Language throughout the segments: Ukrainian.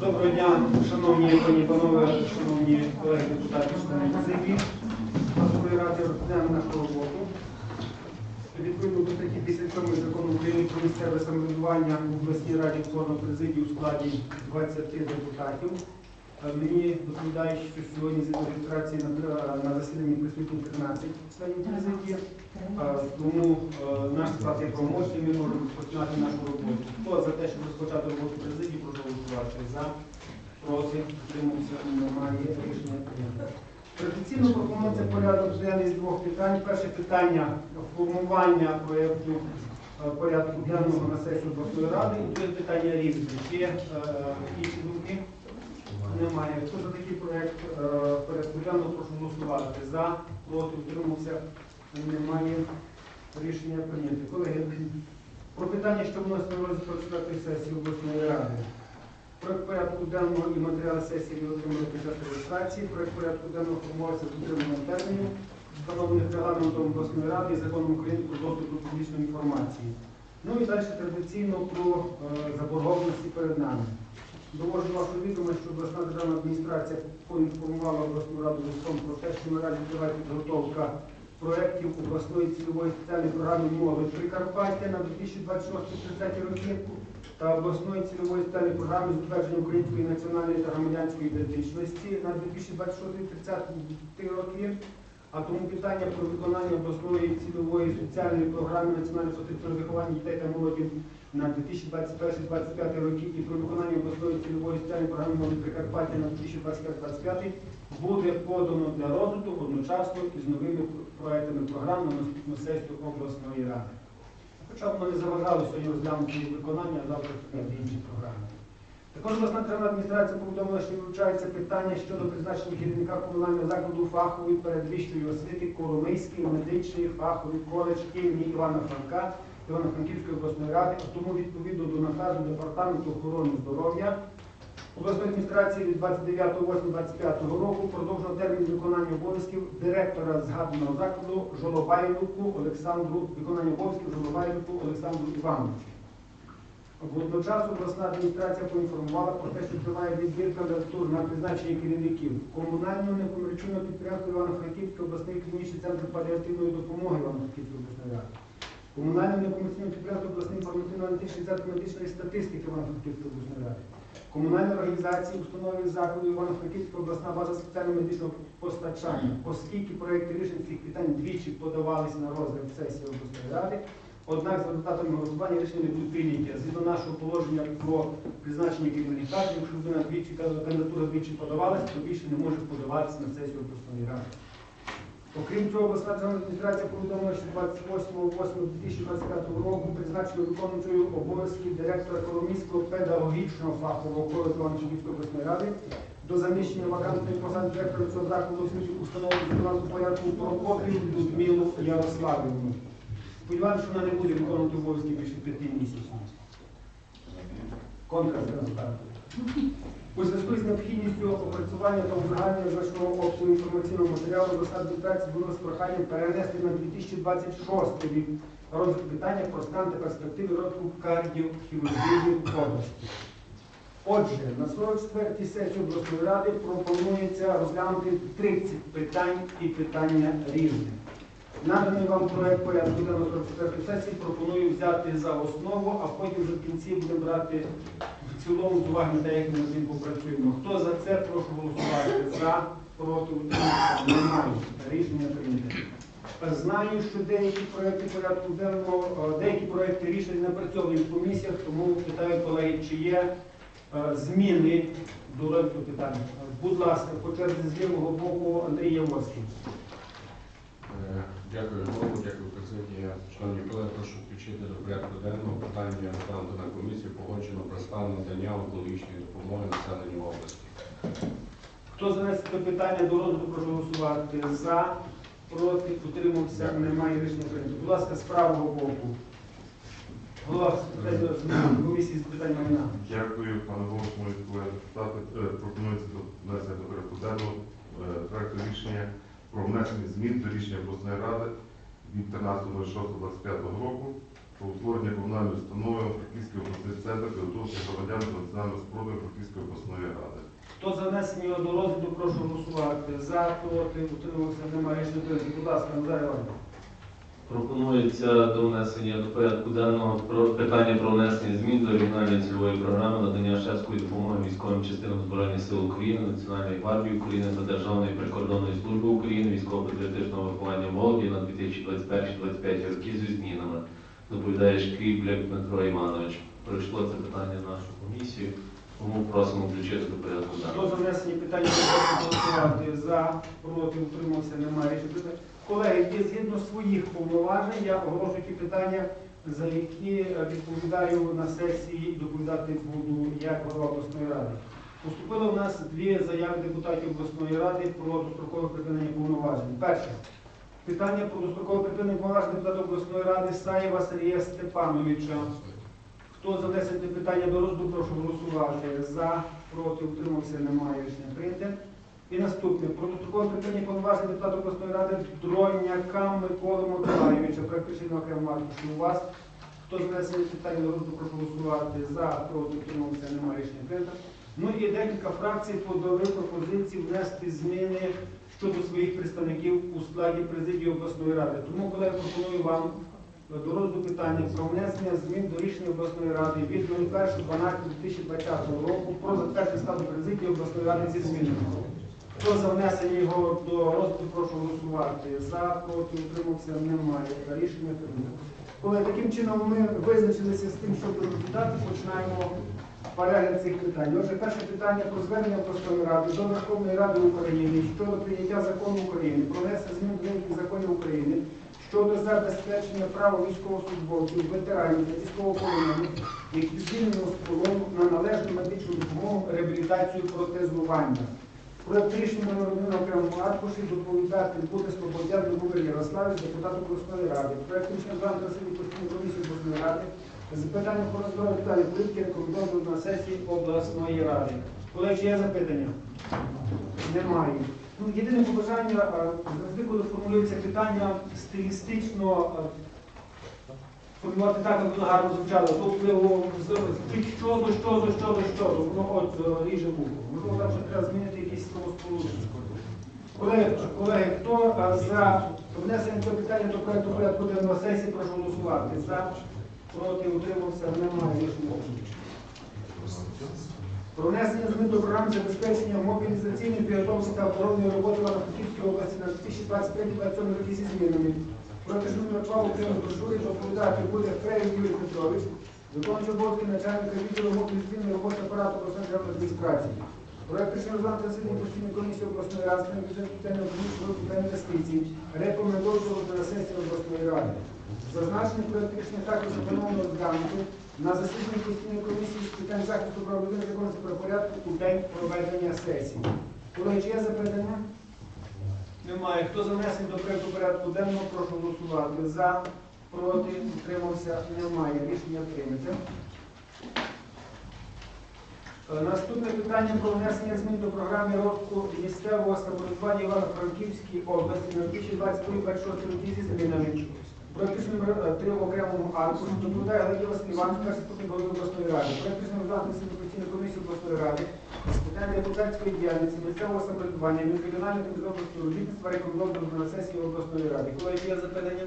Доброго дня, шановні пані панове, шановні колеги депутати, члени президії. Верховної Ради розпочнемо нашу роботу. Відповідно до статті 57 закону України про місцеве самоврядування в обласній раді створено президію у складі 20 депутатів. Е, Мені доповідають, що сьогодні з реєстрації на, на засіданні присутні 13 членів президії. Е, Тому е, наш склад є правомочний, ми можемо розпочинати нашу роботу. Хто за те, щоб розпочати роботу президії, прошу голосувати. За, проти, утримався, немає рішення прийнято. Традиційно пропонується порядок денний з двох питань. Перше питання формування проєкту е, порядку денного на сесію обласної ради. І друге питання різне. Є е, інші думки? Немає. Хто за такий проєкт е, порядку прошу голосувати. За, проти, утримався. Немає рішення прийняти. Колеги, про питання, що вносимо на розгляд четвертої сесії обласної ради. Проект порядку денного і матеріали сесії отримали під час реєстрації. Проект порядку денного формувався з дотриманням термінів, встановлених регламентом обласної ради і законом України про доступ до публічної інформації. Ну і далі традиційно про е, заборгованості перед нами. Довожу вашу відомо, що обласна державна адміністрація поінформувала обласну раду листом про те, що наразі триває підготовка проєктів обласної цільової соціальної програми молодь Прикарпаття на 2026-30 роки та обласної цільової соціальної програми з утвердження української національної та громадянської ідентичності на 2026-30 роки. А тому питання про виконання обласної цільової соціальної програми національного стратегічного виховання дітей та молоді на 2021-2025 роки і про виконання обласної цільової соціальної програми молоді Прикарпаття на 2025-2025 буде подано для розгляду одночасно із новими проектами програм на наступну сесію обласної ради. Хоча б не заважали сьогодні розглянути виконання, а завтра інші програми. Також обласна державна адміністрація повідомила, що вивчається питання щодо призначення керівника комунального закладу фахової передвищої освіти Коломийський медичний фаховий коледж імені Івана Франка Івано-Франківської обласної ради, а тому відповідно до наказу Департаменту охорони здоров'я обласної адміністрації від 29.08.25 року продовжено термін виконання обов'язків директора згаданого закладу Жолобайнику Олександру, виконання обов'язків Жолобайнику Олександру Івановичу. Водночас обласна адміністрація поінформувала про те, що триває відбір кандидатур на призначення керівників комунального некомерційного підприємства Івано-Франківський обласний клінічний центр паліативної допомоги Івано-Франківської обласної ради, комунальне некомерційне підприємство обласний інформаційно-аналітичний центр медичної статистики Івано-Франківської обласної ради, комунальні організації, установи закладу Івано-Франківська обласна база спеціально-медичного постачання, оскільки проекти рішень цих питань двічі подавалися на розгляд сесії обласної ради. Однак за результатами голосування рішення не будуть прийняті. Згідно нашого положення про призначення керівника, якщо людина двічі кандидатура двічі подавалася, то більше не може подаватися на сесію обласної ради. Окрім цього, обласна державна адміністрація повідомила, що 28.08.2025 року призначено виконуючою обов'язки директора Коломійського педагогічного фахового коледжу Івано-Франківської обласної ради до заміщення вакантної посади директора закладу освіти установи виконавчого порядку Прокопів Людмилу Ярославівну. Сподіваюся, що вона не буде виконувати обов'язки більше п'яти місяців. Зразу так. У зв'язку з необхідністю опрацювання та узагальнення значного обсягу інформаційного матеріалу до адміністрації було з проханням перенести на 2026 рік розгляд питання про стан та перспективи розвитку кардіохірургії області. Отже, на 44-й сесії обласної ради пропонується розглянути 30 питань і питання різних. Наданий вам проект порядку денного 44 сесії пропоную взяти за основу, а потім вже в кінці будемо брати цілому з уваги на те, як ми над попрацюємо. Хто за це, прошу голосувати. За, проти. Немає. Рішення прийнято. Знаю, що деякі проекти порядку денного, е, деякі проекти рішень напрацьовані в комісіях, тому питаю колеги, чи є е, зміни до розгляду питання. Будь ласка, по черзі з лівого боку Андрій Яворський. Дякую голову, дякую президія. Шановні колеги, прошу включити до порядку денного питання розглянути на комісію погоджено про стан надання онкологічної допомоги населенню області. Хто занесе це питання до розгляду, прошу голосувати. За, проти, утримався, немає рішення прийнято. Будь ласка, з правого боку. Голова комісії з питань майна. Дякую, пане мої колеги депутати. Е, Пропонується до внесення до порядку денного е, проекту рішення про внесення змін до рішення обласної ради від 13.06.25 року про утворення комунальної установи Франківський обласний центр підготовки громадян до національного спроби Франківської обласної ради. Хто за внесення його до розгляду, прошу голосувати. За, проти, утримався, немає рішення. Будь ласка, Назар Іванович. Пропонується до внесення до порядку денного про питання про внесення змін до регіональної цільової програми надання шефської допомоги військовим частинам Збройних сил України, Національної гвардії України та Державної прикордонної служби України, військово-патріотичного виховання молоді на 2021-2025 роки зі змінами. Доповідає Шкрібляк Дмитро Іванович. Пройшло це питання в нашу комісію, тому просимо включити до порядку Хто денного. за внесення питання? За, проти, утримався, немає прийнято. Колеги, є згідно своїх повноважень, я оголошую ті питання, за які е, відповідаю на сесії доповідати буду як голова обласної ради. Поступило в нас дві заяви депутатів обласної ради про дострокове припинення повноважень. Перше. Питання про дострокове припинення повноважень депутата обласної ради Саєва Сергія Степановича. Хто за внесення питання до розгляду, прошу голосувати. За, проти, утримався, немає рішення прийняте. І наступне. Про дострокове припинення повноважень депутата обласної ради Дроняка Миколи Миколайовича. Практично окремо аркуші у вас. Хто за внесення питання розгляду, прошу голосувати. За, проти, утримався, немає рішення прийнято. Ну і декілька фракцій подали пропозиції внести зміни щодо своїх представників у складі президії обласної ради. Тому, колеги, пропоную вам до розгляду питання про внесення змін до рішення обласної ради від 01.12.2020 року про затвердження складу президії обласної ради зі змінами. Хто за внесення його до розгляду, прошу голосувати. За, проти, утримався, немає. Рішення прийнято. Коли таким чином ми визначилися з тим, що будемо починаємо перегляд цих питань. Отже, перше питання про звернення обласної ради до Верховної Ради України щодо прийняття закону України про внесення змін до деяких законів України щодо забезпечення права військовослужбовців, ветеранів та військовополонених, які звільнено з полону на належну медичну допомогу, реабілітацію, протезування. Номер на окремому аркуші доповідати буде Слободян Любомир Ярославович, депутат обласної ради. Проект рішення план просили постійної комісії обласної ради з питань охорони здоров'я Віталії політики рекомендовано на сесії обласної ради. Колеги, чи є запитання? Немає. Ну, єдине побажання, завжди, коли формулюється питання стилістично а, формулювати так, аби воно гарно звучало, тобто звучить щодо, щодо, щодо, щодо, воно от е, ріже вухо. Можливо, там ще треба змінити якісь словосполучення. Колеги, колеги, хто за внесення цього питання до проекту порядку денного сесії, прошу голосувати. За, проти, утримався, немає рішення. Про внесення змін до програми забезпечення мобілізаційної підготовки та оборонної роботи в Івано-Франківській області на 2025-2027 роки зі змінами. Проти змін ухвалу окремої брошури доповідати буде Фрей Юрій Петрович, виконуючий обов'язки начальника відділу мобілізаційної роботи апарату обласної адміністрації. Проект рішення розглянути на постійної комісії обласної ради з бюджету питання економічного та інвестицій. Рекомендовувати на сесії обласної ради. Зазначений проект рішення також заплановано розглянути на засіданні постійної комісії з питань захисту прав людини законності правопорядку у день проведення сесії. Колеги, чи є запитання? Немає. Хто за внесення до проекту порядку денного, прошу голосувати. За, проти, утримався, немає. Рішення прийнято. Е, Наступне питання про внесення змін до програми розвитку місцевого самоврядування Івано-Франківській області на 2023 роки зі змінами. Номер 3 в окремому аркуші доповідає Василь Іванович, перший голови обласної ради. Проект рішення розглянути постійної комісії обласної ради питань депутатської діяльності, місцевого самоврядування, міжрегіонального та міжнародного співробітництва рекомендовано на сесії обласної ради. Коли є запитання?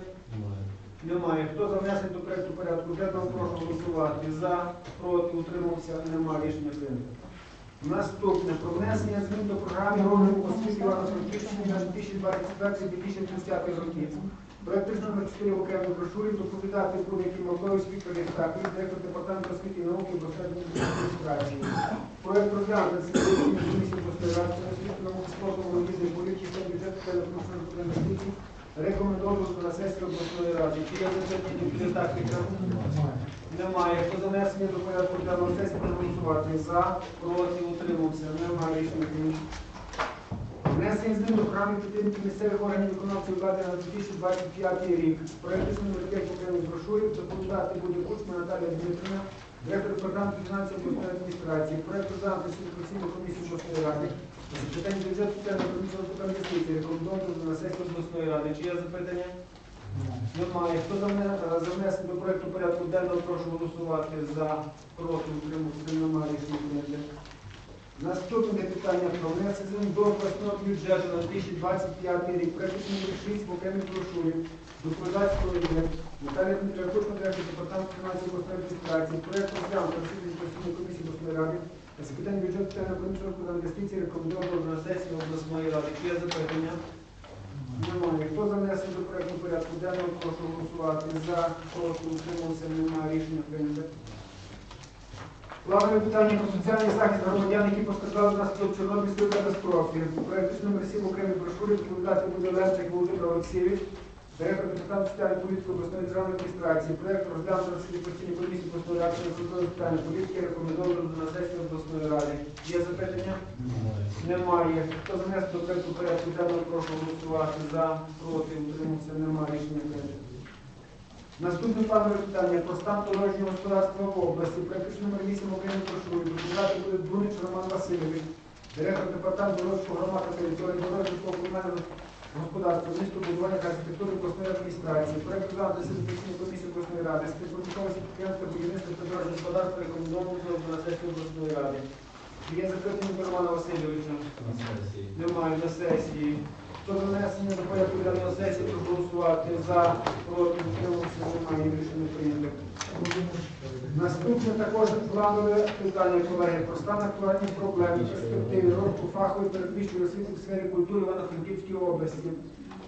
Немає. Хто за внесення до проекту порядку денного, прошу голосувати. За, проти, утримався, немає рішення прийнято. Наступне про внесення змін до програми розвитку освіти Івано-Франківщини на 2024-2030 роки. Проект номер 4 в брошурі доповідати про які Мовкович Віктор Євстакович, директор департаменту освіти і науки обласної адміністрації. Проект розглянути комісії обласної освіти, науки, спорту, молодіжної політики та бюджету та електронних інвестицій рекомендовано на сесію обласної ради. Чи є запитання від Немає. Хто за внесення до порядку денного сесії прошу голосувати? За, проти, утримався. Немає рішення прийнято. Внесення змін до програми підтримки місцевих органів виконавчої влади на 2025 рік. Проект номер 5 окремих брошурів доповідати буде Кучма Наталія Дмитрівна, директор програми фінансів обласної адміністрації. Проект розглянути ситуаційну комісію обласної ради. З питань бюджету та економічного та інвестицій рекомендовано на сесію обласної ради. Чи є запитання? Немає. Хто за вне- внесення до проекту порядку денного, прошу голосувати за, проти, утримався, немає рішення. Наступне питання про внесення до обласного бюджету на 2025 рік. Номер 6 в окремій брошурі. Доповідач проведе. Наталія Дмитрія директор департаменту фінансів обласної адміністрації. Проект розглянуто на засіданні постійної комісії обласної ради. На запитання бюджету та економічного розвитку та інвестицій рекомендовано на сесії обласної ради. Чи є запитання? Немає. Хто за до проекту порядку денного, прошу голосувати. За, проти, утримався, немає. Рішення прийнято. Планове питання про соціальний захист громадян, які постраждали внаслідок Чорнобильської катастрофи. Проект номер 7 окремій брошурі відповідати буде Левчик Володимир Олексійович, директор департаменту політики обласної державної адміністрації. Проект розглянуто на постійній комісії обласної ради з питання політики, рекомендовано на сесію обласної ради. Є запитання? Немає. Хто занесе до проекту порядку денного, прошу голосувати за, проти, утримався, немає рішення прийнято. Наступне планове питання про стан дорожнього господарства в області. Практично номер 8 окремої брошури. Доповідати буде Дунич Роман Васильович, директор департаменту розвитку громад та території дорожнього комунального господарства, місто будування та архітектури обласної адміністрації. Проект розглянути сесійної комісії обласної ради. Співпрацювалися підприємства будівництва та дорожнього господарства рекомендовано на сесію обласної ради. Є запитання до Романа Васильовича? Немає на сесії. За внесення до порядку денного сесії, прошу голосувати за, проти, немає рішення прийнято. Наступне також планове питання, колеги, про стан актуальні проблеми, перспективи розвитку фахової передвищої освіти в сфері культури в Івано-Франківській області.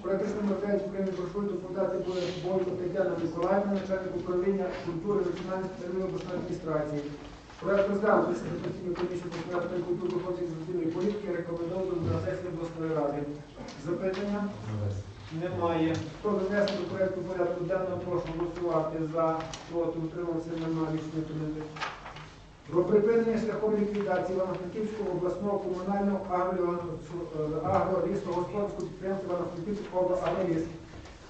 Практично на України брошури доповідати буде Бойко Тетяна Миколаївна, начальник управління культури національної обласної адміністрації. Проект розглянути Конституційної комісії по справах культури виходить з інвестиційної політики, рекомендовано на сесії обласної ради. Запитання? Немає. Хто занесе до проекту порядку денного, прошу голосувати за, проти, утримався, немає рішення прийнято. Про припинення шляхом ліквідації Івано-Франківського обласного комунального агро- агролісогосподарського підприємства Івано-Франківського агроліс.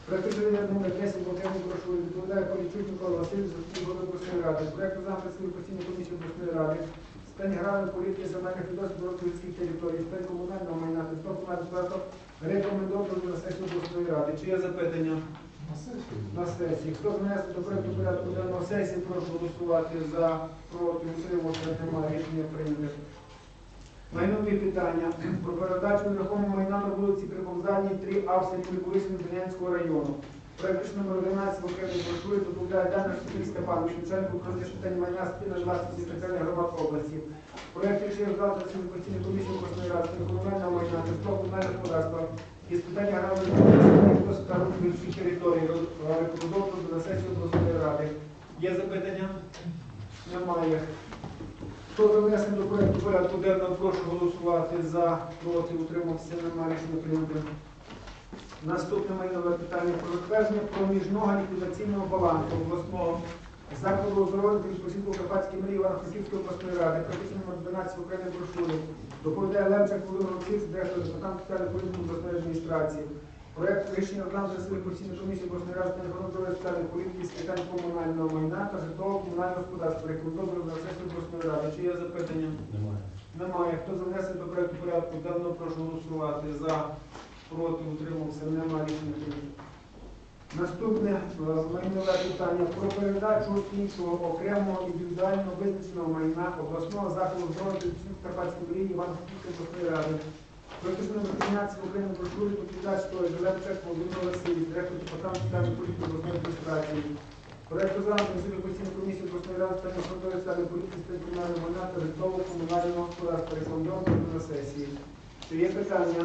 Практично номер 10 в окремій брошурі відповідає Полічук Микола Васильович, заступник голови обласної ради. Проект постійної комісії обласної ради. Стань гральної політики земельних відносин до сільських територій, стань комунального майна, та рекомендовано на сесію обласної ради. Чи є запитання? На сесії. Хто внесе до проекту порядку денного сесії, прошу голосувати за, проти, утримуватися, немає рішення прийнято. Майнові питання про передачу нерухомого майна на вулиці Привокзальній 3А в селі Донецького району. Проект номер 11 в окремій брошурі доповідає Дана Сергій Степанович, начальник управління питань майна спільно з власності спеціальних громад області. Проект рішення на сьогодні постійної комісії обласної ради комунального майна, житлово комунального господарства із питань аграрної та розвитку території, рекомендовано на сесію обласної ради. Є запитання? Немає. Хто за до проекту порядку денного, прошу голосувати за, проти, утримався, немає рішення прийнято. Наступне майнове питання про затвердження проміжного ліквідаційного балансу обласного закладу оздоровлення відпочинку Карпатській мрії Івано-Франківської обласної ради, практично номер 12 в окремій брошурі. Доповідає Левчак Володимир Олексійович, директор департаменту соціальної обласної адміністрації. Проект рішення на своїй постійної комісії обласної ради охорони соціальної політики з питань комунального майна та житлового комунального господарства. Рекомендовано на сесію обласної ради. Чи є запитання? Немає. Немає. Хто за внесення до проекту порядку денного, прошу голосувати за, проти, утримався, немає рішення прийнято. Наступне е, майнове питання про передачу іншого окремого індивідуально визначеного майна обласного закладу здоров'я Карпатської мрії Івано-Франківської обласної ради. 13 в окремій брошурі доповідач той Желепчак Володимир Васильович, директор департаменту соціальної політики обласної адміністрації. Проект програми на постійної комісії обласної ради та фронтової соціальної політики з комунального майна та житлового комунального господарства рекомендовано на сесії. Чи є питання?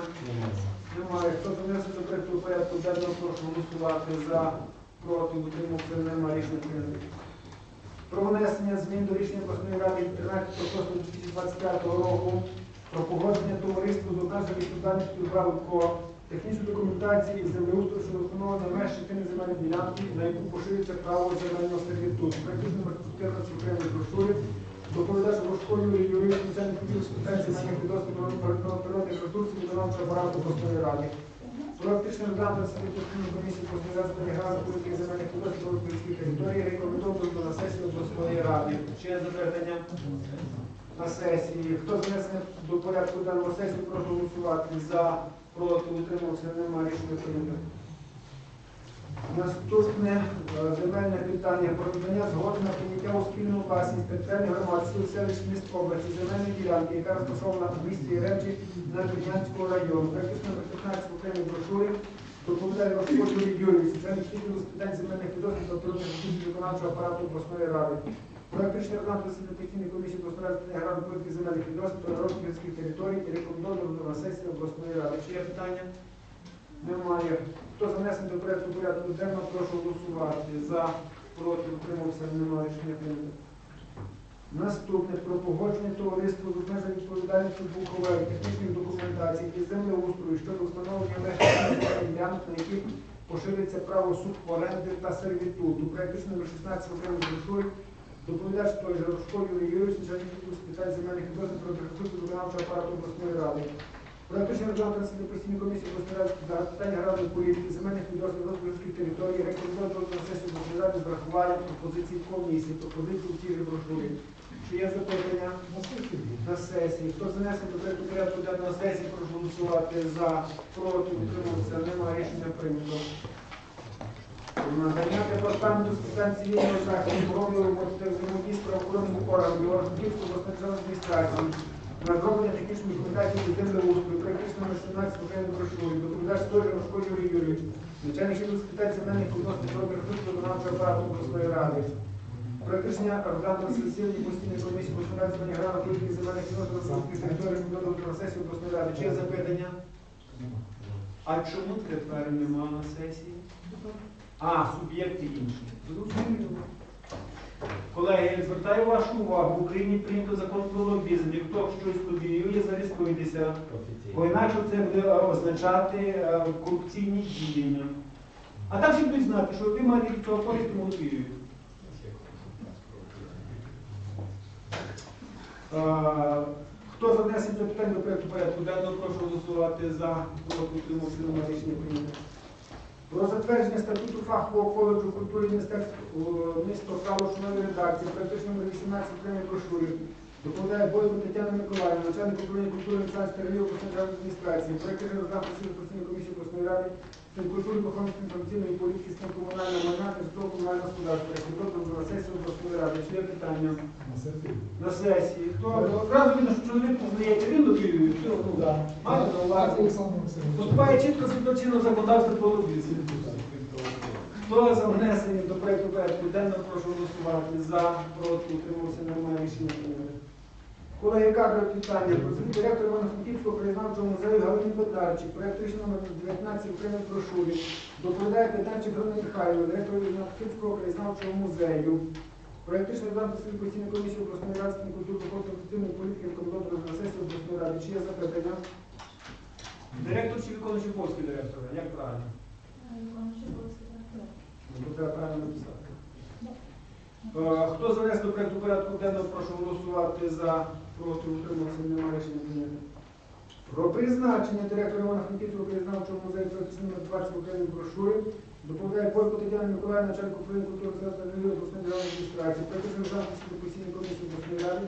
Немає. Хто занесе до проекту порядку денного, прошу голосувати за, проти, утримався, немає рішення прийнято. Про внесення змін до рішення обласної ради від 13.06.2025 року про погодження товариству з обмеженою відповідальністю Галко технічної документації і землеустрою щодо встановлення меж частини земельної ділянки, на яку поширюється право земельного сервітуту. Практично номер 14 окремої брошури доповідач розшколює юрист спеціальних поділ з питань земельних природних ресурсів і виконавчого апарату обласної ради. Практично собі постійну комісію по зв'язку політики земельних відносин до території рекомендовано на сесію обласної ради. Ще запитання на сесії. Хто занесений до порядку даного сесії, прошу голосувати за, проти, утримався, немає рішення прийнято. Наступне е, земельне питання про надання згоди на прийняття у спільну власність територіальної громади сіл селищ міст області земельної ділянки, яка розташована в місті Єремчі на Бердянського району. Практично номер 15 в окремій брошурі доповідає Рожко Юрій начальник відділу питань земельних відносин та ресурсів виконавчого апарату обласної ради. Рішення виконавчого засідання комісії обласної ради аграрно-політики земельних відносин та народних гірських територій і рекомендовано на сесії обласної ради. Чи є питання? Немає. Хто занесений до порядку порядку денного, прошу голосувати. За, проти, утримався, немає рішення прийнято. Наступне про погодження товариства з обмеженою відповідальністю Буковель технічних документацій і землеустрою щодо встановлення земельних ділянок, на яких поширюється право суд оренди та сервітуту. Номер 16 окремих брошур. Доповідач той же Рожко Юрій Юрійович, начальник з питань земельних відносин про реконструкцію виконавчого апарату обласної ради. Розглянути на сесії постійної комісії обласної ради питань аграрної політики, земельних відносин, розвитку території, рекомендувати на сесію обласної ради з врахуванням пропозицій комісії, пропозицій в тій же брошурі. Чи є запитання? На сесії. Хто занесе до порядку денного сесії, прошу голосувати за, проти, утримуватися. Немає рішення прийнято. Надання департаменту з питань цивільного захисту здоров'я та взаємодії з правоохоронними органами Івано-Франківської обласної державної адміністрації на зроблення технічної документації з землеустрою, практично на 17 окремих брошурі. Доповідач Сторі Рожко Юрій Юрійович, начальник відділу з питань земельних відносин робить рахунку виконавчого апарату обласної ради. Розглянути на сесійній постійній комісії по фінансуванні грана політики земельних відносин розвитку території відповідно на сесію обласної ради. Чи є запитання? А чому тепер нема на сесії? А, суб'єкти інші. Зрозуміло. Колеги, я звертаю вашу увагу, в Україні прийнято закон про лобізм. Якщо щось лобіює, зареєструйтеся. Бо інакше це буде означати е, корупційні діяння. А так всі будуть знати, що ви маєте від цього користь, тому лобіюють. Е, Хто за внесення питань до проекту порядку денного, прошу голосувати за проти утримався на рішення прийнято. Про затвердження статуту фахового коледжу культури міста нової редакції, практично номер 18 окремій брошурі. докладає Бойко Тетяна Миколаївна, начальник управління культури обласної державної адміністрації. проєкт роздав постійної комісії обласної ради культури, духовної інформаційної політики, з комунального майна та житлово комунального господарства. Рекомендовано на сесію обласної ради. Чи є питання? На сесії. Хто одразу видно, що чоловік познається, він лобіює. Все, ну, Майте на увазі. Поступає чітко згідно чинного законодавства про лобізм. Хто за внесення до проекту порядку денного, прошу голосувати. За, проти, утримався, немає рішення. Колеги, кадрове питання. Про звіт директора Івано-Франківського краєзнавчого музею Галині Петарчик. Проект рішення номер 19 окремій брошурі. Доповідає Петарчик Галина Михайлова, директор Івано-Франківського краєзнавчого музею. Проект рішення в своїй постійній комісії обласної ради з культури та конституційної політики рекомендовано на сесію обласної ради. Чи є запитання? Директор чи виконуючий обов'язки директора? Як правильно? Ну, треба правильно написати. Е, Хто занес до проекту порядку денного, прошу голосувати за, проти, утримався, немає рішення прийнято. Про призначення директора Івано-Франківського краєзнавчого музею практично номер 20 в окремій доповідає Бойко Тетяна Миколаївна, начальник управління культури та обласної державної адміністрації. Практично державної постійної комісії обласної ради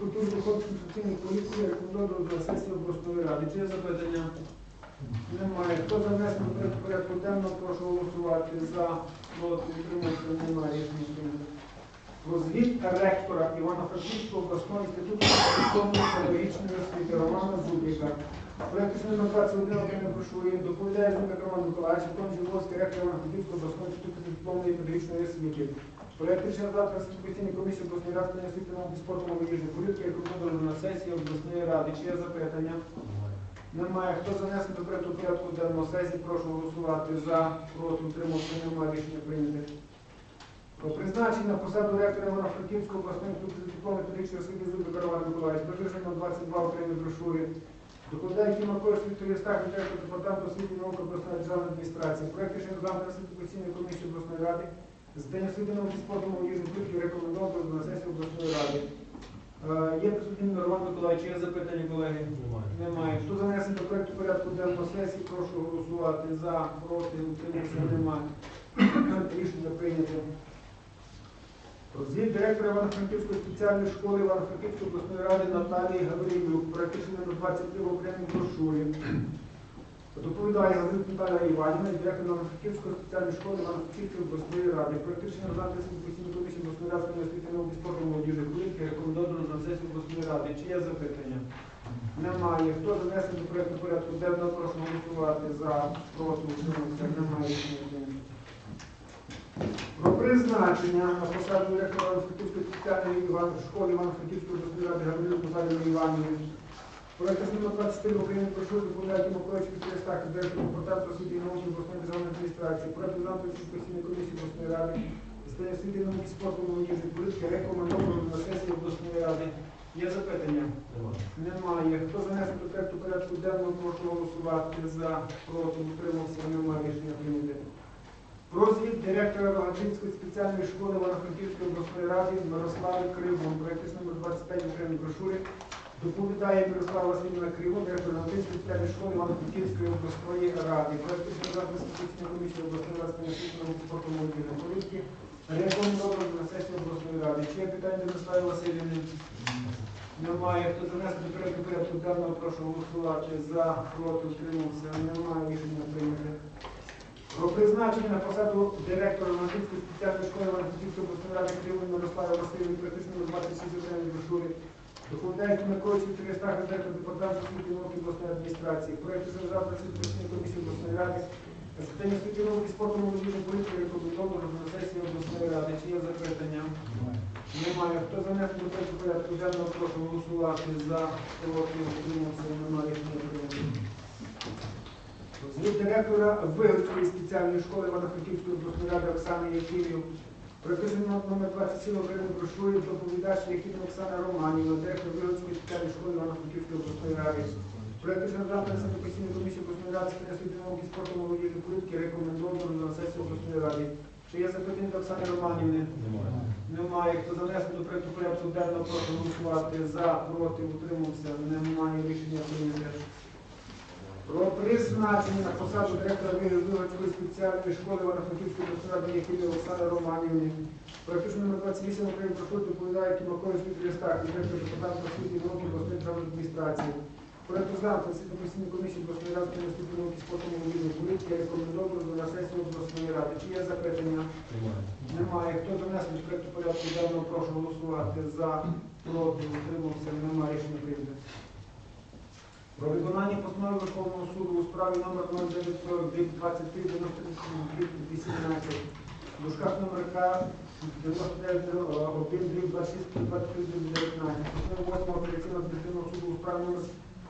культури духовної конституційної політики рекомендовано до сесії обласної ради. Чи є запитання? Немає. Хто за внесення порядку денного, прошу голосувати за, проти, утримався, немає рішення прийнято. Про ректора Івано-Франківського обласного інституту педагогічної освіти Романа Зубріка. Проект рішення номер 21 окремої брошурі доповідає Зубрик Роман Миколаївич, виконуючий обов'язки ректора Івано-Франківського обласного інституту дипломної педагогічної освіти. Проект рішення завтра постійної комісії обласної ради освіти науки спорту молодіжної політики рекомендовано на сесії обласної ради. Чи є запитання? Немає. Хто занесе до проекту порядку денного сесії, прошу голосувати за, проти, утримався, немає рішення прийняти. Про призначення на посаду ректора Івано-Франківського обласної дипломної педагогічної освіти Зубика Романа Миколаївич. Призначення на 22 окремі брошурі. Докладає Кімакош Віктор Єстах, директор департаменту освіти і науки обласної державної адміністрації. Проект рішення розглянути на комісії обласної ради з день освіти науки спорту молодіжної політики рекомендовано на сесію обласної ради. Е, Є присутній Роман Миколаївич, є запитання, колеги? Немає. Хто занесений до проекту порядку денного сесії, прошу голосувати за, проти, утримався, немає. Рішення прийнято. Звіт директора Івано-Франківської спеціальної школи Івано-Франківської обласної ради Наталії Гаврилюк. Рішення номер 23 в окремій брошурі. Доповідає Газик Наталя Іванівна, директор Новофранківської спеціальної школи Івано-Франківської обласної ради. Рішення розглянути постійної комісії обласної ради науки спорту молодіжних політики рекомендовано на сесію обласної ради. Чи є запитання? Немає. Хто занесе до проекту порядку денного, прошу голосувати за, проти, утримався. Немає. Про призначення на посаду директора Івано-Франківської спеціальної школи Івано-Франківської обласної ради Гаврилюк Наталії Іванівни. Проект номер 24 України про що доповідає Тимокович Вікторія Стахів, директор департаменту освіти і науки обласної державної адміністрації. Проект виконавчої постійної комісії обласної ради питань освіти і науки спорту молодіжної політики рекомендовано на сесії обласної ради. Є запитання? Немає. Хто занесе до проекту порядку денного, прошу голосувати за, проти, утримався, немає рішення прийняти. Про звіт директора Рогатинської спеціальної школи Івано-Франківської обласної ради Мирослави Кривон, проект номер 25 в окремій брошурі. Доповідає Мирослава Васильівна Кривон, директор Рогатинської спеціальної школи Івано-Франківської обласної ради. Запису Конституційної комісії обласної ради спорту, молодіжної політики. Рекомендовано на сесію обласної ради. Чи є питання до Мирослави Васильівни? Немає. Хто занесе до проекту порядку денного, прошу голосувати за, проти, утримався. Немає рішення прийняти. Про призначення на посаду директора Латинської спеціальної школи Івано-Франківської обласної ради Кривої Мирослава Васильівни, практично 26 окремій брошурі. Доповідає Кімакович Вікторія Стахов, директор департаменту освіти і науки обласної адміністрації. Проект державної працівної комісії обласної ради. З питання освіти науки спорту молодіжної політики рекомендовано на сесії обласної ради. Чи є запитання? Немає. Хто занесе до порядку денного, прошу голосувати за, проти, утримався, немає рішення прийнято. Звіт директора Вигодської спеціальної школи Івано-Франківської обласної ради Оксани Якимів. Приписано номер 27 окремої брошурі доповідач Якимів Оксана Романівна, директор Вигодської спеціальної школи Івано-Франківської обласної ради. Рішення завтра постійної комісії обласної ради з освіти, науки, спорту, молодіжної політики рекомендовано на сесію обласної ради. Чи є запитання до Оксани Романівни? Немає. Хто занесе до проекту порядку денного, прошу голосувати за, проти, утримався. Немає рішення прийняти. Про призначення на посаду директора Вигодської спеціальної школи Івано-Франківської ради Якимів Оксани Романівни. Практично номер 28 України про суд доповідає Кімакович Вікторія Стахів, директор департаменту освіти і науки обласної державної адміністрації. Проект розглянути на постійній комісії обласної ради з і науки спорту молодіжної політики рекомендовано на сесію обласної ради. Чи є запитання? Немає. Хто донесе до проекту порядку денного, прошу голосувати за, проти, утримався, немає рішення прийнято. Про виконання постанови Верховного суду у справі номер 0940 18 в дужках номер К 99 1 26 23 19 постанови 8 апеляційного адміністративного суду у справі номер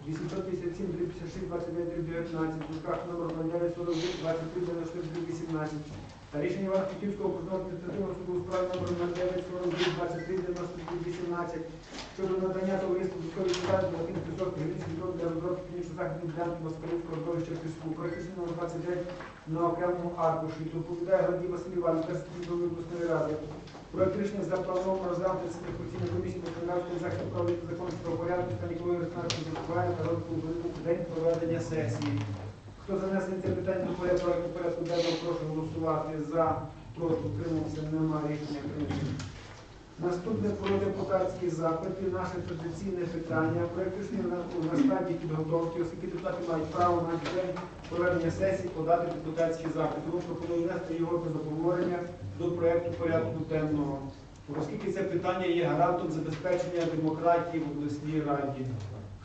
857 56 29 19 в дужках номер 09 41 23 94 18 та рішення Івано-Франківського окружного адміністративного суду у справі номер 09 42 23 93 18 щодо надання товариству військової ситуації на тим пісок граничних дорог для розробки північно-західної ділянки Москалівського родовища піску. Рішення номер 29 на окремому аркуші. Доповідає Гладій Василь Іванович, Персидський голови обласної ради. Проект рішення заплановано розглянути на постійної комісії захисту прав законів про порядку та ніколи ресторанного застосування та розвитку велику день проведення сесії. Хто занесе це питання до порядку порядку денного, прошу голосувати за, проти, утримався, немає рішення прийнято. Наступне про депутатські запити. Наше традиційне питання. Проект на, на стадії підготовки, оскільки депутати мають право на день проведення сесії подати депутатські запити. Тому пропоную внести його без обговорення до проекту порядку денного. Оскільки це питання є гарантом забезпечення демократії в обласній раді.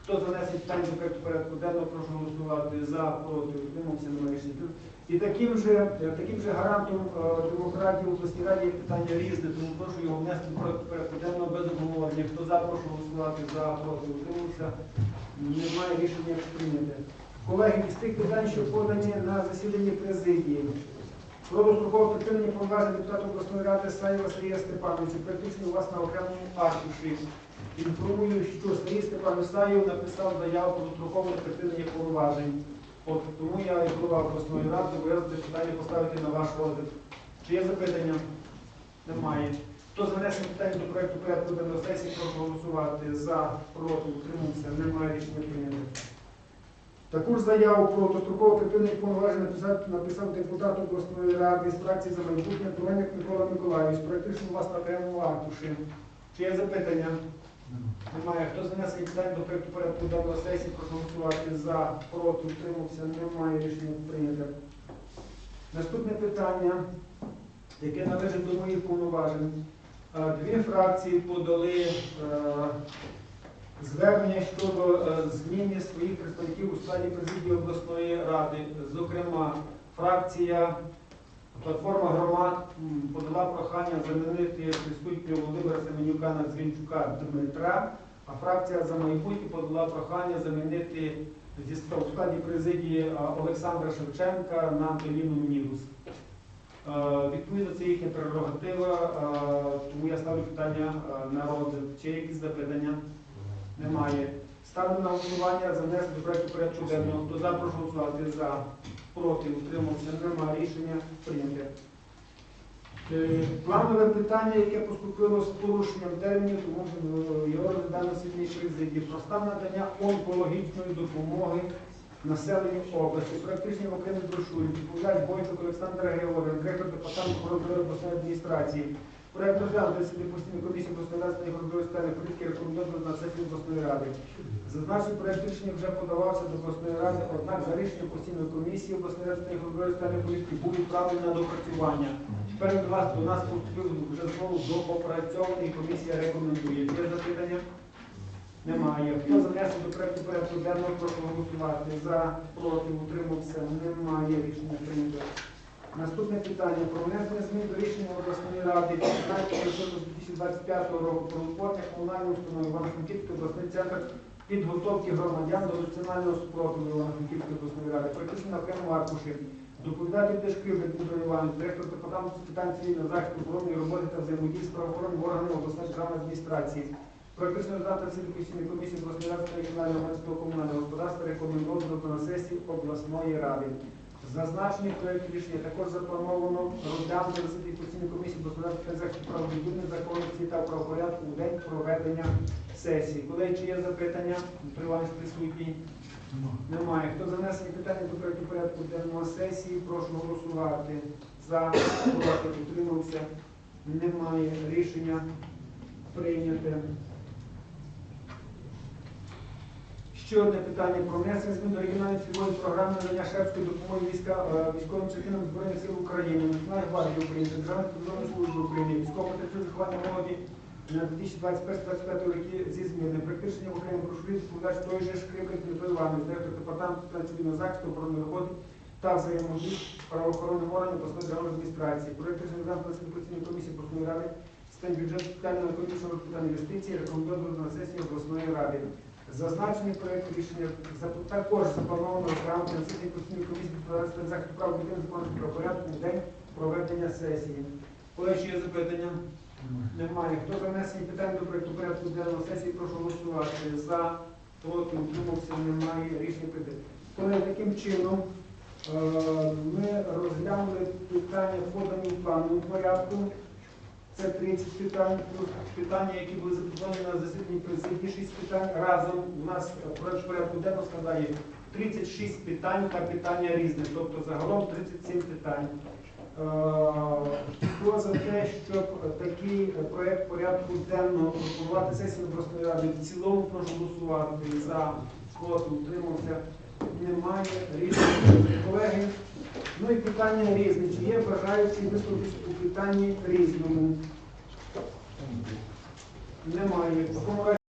Хто занесе питання до проекту порядку денного, прошу голосувати за, проти, утримався, немає рішення. І таким же, е, таким же гарантом е, демократії в обласній раді є питання різне, тому прошу його внести до проекту порядку денного без обговорення. Хто за, прошу голосувати за, проти, утримався. Немає рішення прийняте. Колеги, із тих питань, що подані на засіданні президії. Про дострокове припинення повноважень депутата обласної ради Саєва Сергія Степановича, практично у вас на окремому аркуші. Інформую, що Сергій Степанович Саєв написав заяву про дострокове припинення повноважень. От тому я і голова обласної ради зобов'язаний питання поставити на ваш розгляд. Чи є запитання? Немає. Хто за внесення питання до проекту порядку денного сесії, прошу голосувати за, проти, утримався, немає рішення прийнято. Таку ж заяву про дострокове припинення повноважень написав, написав депутат обласної ради з фракції за майбутнє Туреник Микола Миколаївич. У вас на окремому аркуші. Чи є запитання? Немає. Хто занесе питань до проекту порядку денного сесії, прошу голосувати за, проти, утримався, немає рішення прийнято. Наступне питання, яке належить до моїх повноважень. Е, Дві фракції подали е, звернення щодо е, зміни своїх представників у складі президії обласної ради. Зокрема, фракція Платформа громад подала прохання замінити присутнього Володимира Семенюка на Дзвінчука Дмитра, а фракція за майбутнє подала прохання замінити зі у складі президії Олександра Шевченка на Антоніну Нігус. Е, Відповідно, це їхня прерогатива, е, тому я ставлю питання е, на розгляд. Чи є якісь запитання? Немає. Ставлю на голосування за до проекту порядку денного. Хто за, прошу голосувати за, проти, утримався, немає рішення прийняте. Е, Планове питання, яке поступило з порушенням термінів, тому е, його розглядали на світній президії. Про стан надання онкологічної допомоги населенню області. Рішення в окремій брошурі. Відповідач Бойчук Олександр Георгійович, директор департаменту охорони обласної адміністрації. Проект розглянути сьогодні постійної комісії ради та ігрової стани політики рекомендовано на сесію обласної ради. Зазначений проект рішення вже подавався до обласної ради, однак за рішенням постійної комісії обласної ради ігрової стани політики був відправлений на допрацювання. Тепер до вас до нас поступив вже знову доопрацьований, комісія рекомендує. Є запитання? Немає. Хто занесе до проекту порядку денного, прошу. За, проти, утримався. Немає рішення прийнято. Наступне питання про внесення змін до рішення обласної ради 15.2025 року про утворення комунальної установи Івано-Франківський обласний центр підготовки громадян до національного спротиву Івано-Франківської обласної ради. Практично на окремому аркуші. Доповідати Дешкрибник Дмитро Іванович, директор департаменту з питань цивільного захисту оборонної роботи та взаємодії з правоохоронними органами обласної державної адміністрації. Практично завтра всі постійної комісії обласної ради та регіонального комунального господарства рекомендовано на сесії обласної ради. Зазначений проєкт рішення також заплановано розглянути на засіданні постійної комісії та захисту прав людини, законності та правопорядку у день проведення сесії. Колеги, чи є запитання? Іванович присутній. Немає. Хто занесені питання до проекту порядку денного сесії, прошу голосувати. За, проти, утримався. Немає. Рішення прийняте. Ще одне питання про внесення змін до регіональної цільової програми надання шефської допомоги війська, е, військовим частинам Збройних сил України, Національної гвардії України, Державної прикордонної служби України, військового та виховання молоді на 2021-2025 роки зі змінами. Практично в окремому брошурі відповідач той же Шкрипник Дмитро Іванович, директор департаменту цивільного захисту, оборонної роботи та взаємодії з правоохоронним органом обласної державної адміністрації. Розглянуто на постійної комісії обласної ради з питань бюджету, комісії з питань інвестицій, рекомендовано на сесії обласної ради. Зазначений проект рішення також заплановано розглянути на сесії постійної комісії з захисту прав людини законності правопорядку в день проведення сесії. Колеги, чи є запитання? Немає. Хто за внесені питання до проекту порядку денного сесії, прошу голосувати. За, проти, утримався, немає. Рішення прийде. Колеги, таким чином е, ми розглянули питання подані в плановому порядку. Це 30 питань, питання, які були запропоновані на засіданні президії, 6 питань. Разом у нас проект порядку денного складає 36 питань та питання різних, тобто загалом 37 питань. Е, Хто за те, щоб такий проект порядку денного пропонувати сесію обласної ради в цілому, прошу голосувати за проти, утримався. Немає рішення. Колеги, ну і питання різне. Чи є бажаючі виступити у питанні різному? Немає.